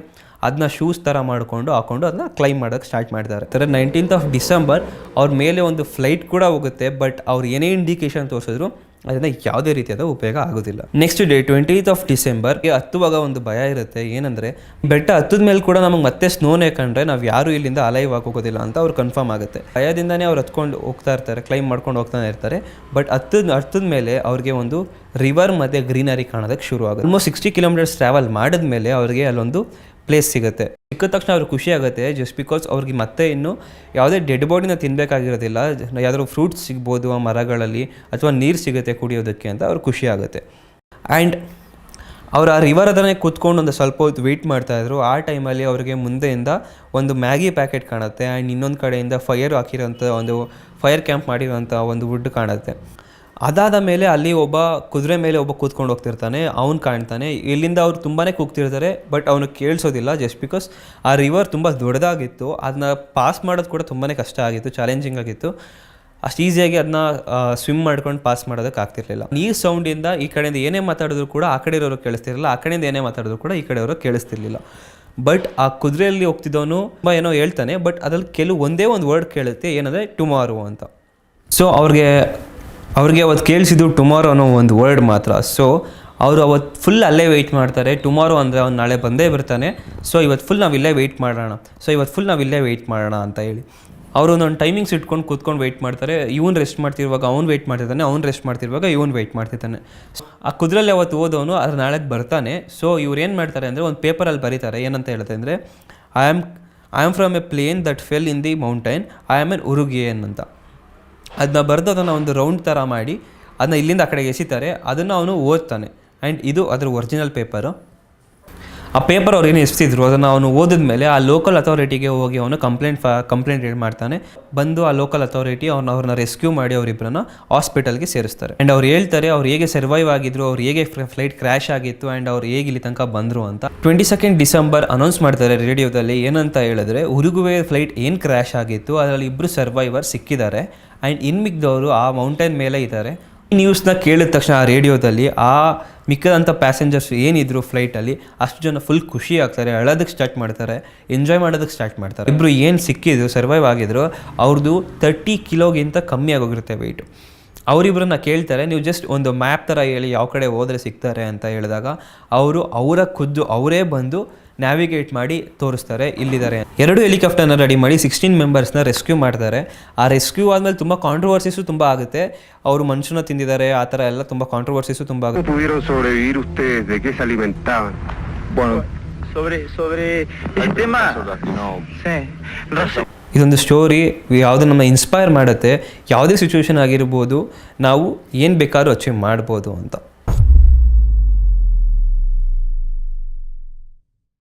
ಅದನ್ನ ಶೂಸ್ ಥರ ಮಾಡಿಕೊಂಡು ಹಾಕೊಂಡು ಅದನ್ನ ಕ್ಲೈಮ್ ಮಾಡೋಕ್ಕೆ ಸ್ಟಾರ್ಟ್ ಮಾಡ್ತಾರೆ. ಥರ ನೈನ್ಟೀನ್ತ್ ಆಫ್ ಡಿಸೆಂಬರ್ ಅವ್ರ ಮೇಲೆ ಒಂದು ಫ್ಲೈಟ್ ಕೂಡ ಹೋಗುತ್ತೆ ಬಟ್ ಅವ್ರು ಏನೇ ಇಂಡಿಕೇಶನ್ ತೋರಿಸಿದ್ರು ಅದರಿಂದ ಯಾವುದೇ ರೀತಿಯಾದ ಉಪಯೋಗ ಆಗೋದಿಲ್ಲ. Next day twentieth of December ಹತ್ತುವಾಗ ಒಂದು ಭಯ ಇರುತ್ತೆ. ಏನಂದರೆ, ಬೆಟ್ಟ ಹತ್ತದ ಮೇಲೆ ಕೂಡ ನಮಗೆ ಮತ್ತೆ ಸ್ನೋನೇ ಕಂಡ್ರೆ ನಾವು ಯಾರು ಇಲ್ಲಿಂದ ಅಲೈವ್ ಆಗಿ ಹೋಗೋದಿಲ್ಲ ಅಂತ ಅವ್ರು ಕನ್ಫರ್ಮ್ ಆಗುತ್ತೆ. ಭಯದಿಂದನೇ ಅವ್ರು ಹತ್ಕೊಂಡು ಹೋಗ್ತಾ ಇರ್ತಾರೆ ಕ್ಲೈಮ್ ಮಾಡ್ಕೊಂಡು ಹೋಗ್ತಾನೆ ಇರ್ತಾರೆ. ಬಟ್ ಹತ್ತದ ಹತ್ತದ ಮೇಲೆ ಅವ್ರಿಗೆ ಒಂದು ರಿವರ್ ಮತ್ತು ಗ್ರೀನರಿ ಕಾಣೋದಕ್ಕೆ ಶುರು ಆಗುತ್ತೆ ಆಲ್ಮೋಸ್ಟ್ ಸಿಕ್ಸ್ಟಿ ಕಿಲೋಮೀಟರ್ಸ್ ಟ್ರಾವೆಲ್ ಮಾಡಿದ್ಮೇಲೆ ಅವ್ರಿಗೆ ಅಲ್ಲೊಂದು ಪ್ಲೇಸ್ ಸಿಗುತ್ತೆ. ಸಿಕ್ಕಿದ ತಕ್ಷಣ ಅವ್ರಿಗೆ ಖುಷಿ ಆಗುತ್ತೆ ಜಸ್ಟ್ ಬಿಕಾಸ್ ಅವ್ರಿಗೆ ಮತ್ತೆ ಇನ್ನು ಯಾವುದೇ ಡೆಡ್ ಬಾಡಿನ ತಿನ್ನಬೇಕಾಗಿರೋದಿಲ್ಲ ಯಾವ್ದಾದ್ರು ಫ್ರೂಟ್ಸ್ ಸಿಗ್ಬೋದು, ಆ ಮರಗಳಲ್ಲಿ, ಅಥವಾ ನೀರು ಸಿಗುತ್ತೆ ಕುಡಿಯೋದಕ್ಕೆ ಅಂತ ಅವ್ರಿಗೆ ಖುಷಿ ಆಗುತ್ತೆ. ಆ್ಯಂಡ್ ಅವ್ರು ಆ ರಿವರ್ ಹತ್ರನೇ ಕೂತ್ಕೊಂಡು ಒಂದು ಸ್ವಲ್ಪ ಹೊತ್ತು ವೆಯ್ಟ್ ಮಾಡ್ತಾಯಿದ್ರು ಆ ಟೈಮಲ್ಲಿ ಅವರಿಗೆ ಮುಂದೆಯಿಂದ ಒಂದು ಮ್ಯಾಗಿ ಪ್ಯಾಕೆಟ್ ಕಾಣುತ್ತೆ ಆ್ಯಂಡ್ ಇನ್ನೊಂದು ಕಡೆಯಿಂದ ಫೈರ್ ಹಾಕಿರೋಂಥ ಒಂದು ಫೈರ್ ಕ್ಯಾಂಪ್ ಮಾಡಿರೋಂಥ ಒಂದು ವುಡ್ ಕಾಣುತ್ತೆ. ಅದಾದ ಮೇಲೆ ಅಲ್ಲಿ ಒಬ್ಬ ಕುದುರೆ ಮೇಲೆ ಒಬ್ಬ ಕೂತ್ಕೊಂಡು ಹೋಗ್ತಿರ್ತಾನೆ, ಅವ್ನು ಕಾಣ್ತಾನೆ. ಇಲ್ಲಿಂದ ಅವ್ರು ತುಂಬಾ ಕೂಗ್ತಿರ್ತಾರೆ, ಬಟ್ ಅವನು ಕೇಳಿಸೋದಿಲ್ಲ ಜಸ್ಟ್ ಬಿಕಾಸ್ ಆ ರಿವರ್ ತುಂಬ ದೊಡ್ಡದಾಗಿತ್ತು. ಅದನ್ನ ಪಾಸ್ ಮಾಡೋದು ಕೂಡ ತುಂಬಾ ಕಷ್ಟ ಆಗಿತ್ತು ಚಾಲೆಂಜಿಂಗ್ ಆಗಿತ್ತು. ಅಷ್ಟು ಈಸಿಯಾಗಿ ಅದನ್ನ ಸ್ವಿಮ್ ಮಾಡ್ಕೊಂಡು ಪಾಸ್ ಮಾಡೋದಕ್ಕೆ ಆಗ್ತಿರ್ಲಿಲ್ಲ. ಈ ಸೌಂಡಿಂದ ಈ ಕಡೆಯಿಂದ ಏನೇ ಮಾತಾಡಿದ್ರು ಕೂಡ ಆ ಕಡೆ ಇರೋರು ಕೇಳಿಸ್ತಿರಲಿಲ್ಲ, ಆ ಕಡೆಯಿಂದ ಏನೇ ಮಾತಾಡಿದ್ರು ಕೂಡ ಈ ಕಡೆಯವರು ಕೇಳಿಸ್ತಿರ್ಲಿಲ್ಲ. ಬಟ್ ಆ ಕುದುರೆಯಲ್ಲಿ ಹೋಗ್ತಿದ್ದವನು ತುಂಬ ಏನೋ ಹೇಳ್ತಾನೆ, ಬಟ್ ಅದ್ರಲ್ಲಿ ಕೆಲವು ಒಂದೇ ಒಂದು ವರ್ಡ್ ಕೇಳುತ್ತೆ, ಏನಂದರೆ ಟುಮಾರೋ ಅಂತ. ಸೊ ಅವ್ರಿಗೆ ಅವ್ರಿಗೆ ಅವತ್ತು ಕೇಳಿಸಿದ್ದು ಟುಮಾರೋ ಅನ್ನೋ ಒಂದು ವರ್ಡ್ ಮಾತ್ರ. ಸೊ ಅವರು ಅವತ್ತು ಫುಲ್ ಅಲ್ಲೇ ವೆಯ್ಟ್ ಮಾಡ್ತಾರೆ. ಟುಮಾರೋ ಅಂದರೆ ಅವ್ನು ನಾಳೆ ಬಂದೇ ಬರ್ತಾನೆ. ಸೊ ಇವತ್ತು ಫುಲ್ ನಾವು ಇಲ್ಲೇ ವೆಯ್ಟ್ ಮಾಡೋಣ. ಸೊ ಇವತ್ತು ಫುಲ್ ನಾವು ಇಲ್ಲೇ ವೆಯ್ಟ್ ಮಾಡೋಣ ಅಂತ ಹೇಳಿ. ಅವರು ಒಂದೊಂದು ಟೈಮಿಂಗ್ಸ್ ಇಟ್ಕೊಂಡು ಕೂತ್ಕೊಂಡು ವೆಯ್ಟ್ ಮಾಡ್ತಾರೆ. ಇವನು ರೆಸ್ಟ್ ಮಾಡ್ತಿರುವಾಗ ಅವ್ನು ವೆಯ್ಟ್ ಮಾಡ್ತಿದ್ದಾನೆ, ಅವ್ನು ರೆಸ್ಟ್ ಮಾಡ್ತಿರುವಾಗ ಇವನು ವೆಯ್ಟ್ ಮಾಡ್ತಿರ್ತಾನೆ ಆ ಕುದುರೆಲ್ಲಿ ಅವತ್ತು ಓದೋನು ಅದ್ರ ನಾಳೆಗೆ ಬರ್ತಾನೆ. ಸೊ ಇವ್ರು ಏನು ಮಾಡ್ತಾರೆ ಅಂದರೆ ಒಂದು ಪೇಪರಲ್ಲಿ ಬರೀತಾರೆ. ಏನಂತ ಹೇಳುತ್ತೆ ಅಂದರೆ I am I am from a plane that fell in the mountain I am an Uruguayan ಅಂತ. ಅದನ್ನ ಬರೆದು ಅದನ್ನು ಒಂದು ರೌಂಡ್ ಥರ ಮಾಡಿ ಅದನ್ನ ಇಲ್ಲಿಂದ ಆ ಕಡೆಗೆ ಎಸಿತಾರೆ, ಅದನ್ನು ಅವನು ಓದ್ತಾನೆ. ಆ್ಯಂಡ್ ಇದು ಅದರ ಒರಿಜಿನಲ್ ಪೇಪರು ಆ ಪೇಪರ್ ಅವ್ರು ಏನು ಎಸ್ತಿದ್ರು? ಅದನ್ನು ಅವನು ಓದಿದ ಮೇಲೆ ಆ ಲೋಕಲ್ ಅಥಾರಿಟಿಗೆ ಹೋಗಿ ಅವನು ಕಂಪ್ಲೇಂಟ್ ಫ ಕಂಪ್ಲೇಂಟ್ ಏನು ಮಾಡ್ತಾನೆ. ಬಂದು ಆ ಲೋಕಲ್ ಅಥಾರಿಟಿ ಅವ್ನ ಅವ್ರನ್ನ ರೆಸ್ಕ್ಯೂ ಮಾಡಿ ಅವರಿಬ್ಬರನ್ನ ಹಾಸ್ಪಿಟಲ್ಗೆ ಸೇರಿಸ್ತಾರೆ. ಆ್ಯಂಡ್ ಅವ್ರು ಹೇಳ್ತಾರೆ, ಅವ್ರು ಹೇಗೆ ಸರ್ವೈವ್ ಆಗಿದ್ರು, ಅವ್ರು ಹೇಗೆ ಫ್ಲೈಟ್ ಕ್ರ್ಯಾಶ್ ಆಗಿತ್ತು ಆ್ಯಂಡ್ ಅವ್ರು ಹೇಗೆ ಇಲ್ಲಿ ತನಕ ಬಂದರು ಅಂತ. ಟ್ವೆಂಟಿ ಸೆಕೆಂಡ್ ಡಿಸೆಂಬರ್ ಅನೌನ್ಸ್ ಮಾಡ್ತಾರೆ ರೇಡಿಯೋದಲ್ಲಿ. ಏನಂತ ಹೇಳಿದ್ರೆ, ಉರುಗುವೆ ಫ್ಲೈಟ್ ಏನು ಕ್ರ್ಯಾಶ್ ಆಗಿತ್ತು, ಅದರಲ್ಲಿ ಇಬ್ಬರು ಸರ್ವೈವರ್ ಸಿಕ್ಕಿದ್ದಾರೆ. ಆ್ಯಂಡ್ ಇನ್ಮಿಗ್ದವರು ಆ ಮೌಂಟೇನ್ ಮೇಲೆ ಇದ್ದಾರೆ. ಈ ನ್ಯೂಸ್ನ ಕೇಳಿದ ತಕ್ಷಣ ಆ ರೇಡಿಯೋದಲ್ಲಿ ಆ ಮಿಕ್ಕದಂಥ ಪ್ಯಾಸೆಂಜರ್ಸ್ ಏನಿದ್ರು ಫ್ಲೈಟಲ್ಲಿ ಅಷ್ಟು ಜನ ಫುಲ್ ಖುಷಿ ಆಗ್ತಾರೆ ಅಳೋದಕ್ಕೆ ಸ್ಟಾರ್ಟ್ ಮಾಡ್ತಾರೆ ಎಂಜಾಯ್ ಮಾಡೋದಕ್ಕೆ ಸ್ಟಾರ್ಟ್ ಮಾಡ್ತಾರೆ. ಇಬ್ಬರು ಏನು ಸಿಕ್ಕಿದ್ರು ಸರ್ವೈವ್ ಆಗಿದ್ರು ಅವ್ರದ್ದು ತರ್ಟಿ ಕಿಲೋಗಿಂತ ಕಮ್ಮಿ ಆಗೋಗಿರುತ್ತೆ ವೆಯ್ಟ್ ಅವರಿಬ್ಬರನ್ನ ಕೇಳ್ತಾರೆ, ನೀವು ಜಸ್ಟ್ ಒಂದು ಮ್ಯಾಪ್ ಥರ ಹೇಳಿ, ಯಾವ ಕಡೆ ಹೋದರೆ ಸಿಗ್ತಾರೆ? ಅಂತ ಹೇಳಿದಾಗ, ಅವರು ಅವರ ಖುದ್ದು, ಅವರೇ ಬಂದು ನ್ಯಾವಿಗೇಟ್ ಮಾಡಿ ತೋರಿಸ್ತಾರೆ ಇಲ್ಲಿದ್ದಾರೆ. ಎರಡು ಹೆಲಿಕಾಪ್ಟರ್ನ ರೆಡಿ ಮಾಡಿ ಸಿಕ್ಸ್ಟೀನ್ ಮೆಂಬರ್ಸ್ನ ರೆಸ್ಕ್ಯೂ ಮಾಡ್ತಾರೆ. ಆ ರೆಸ್ಕ್ಯೂ ಆದಮೇಲೆ ತುಂಬ ಕಾಂಟ್ರವರ್ಸಿಸು ತುಂಬ ಆಗುತ್ತೆ. ಅವರು ಮನುಷ್ಯನ ತಿಂದಿದ್ದಾರೆ ಆ ಥರ ಎಲ್ಲ ತುಂಬ ಕಾಂಟ್ರವರ್ಸಿಸು ತುಂಬ ಆಗುತ್ತೆ. ಇದೊಂದು ಸ್ಟೋರಿ ಯಾವುದು ನಮ್ಮ ಇನ್ಸ್ಪೈರ್ ಮಾಡುತ್ತೆ. ಯಾವುದೇ ಸಿಚುವೇಶನ್ ಆಗಿರ್ಬೋದು ನಾವು ಏನು ಬೇಕಾದ್ರೂ ಅಚೀವ್ ಮಾಡ್ಬೋದು ಅಂತ.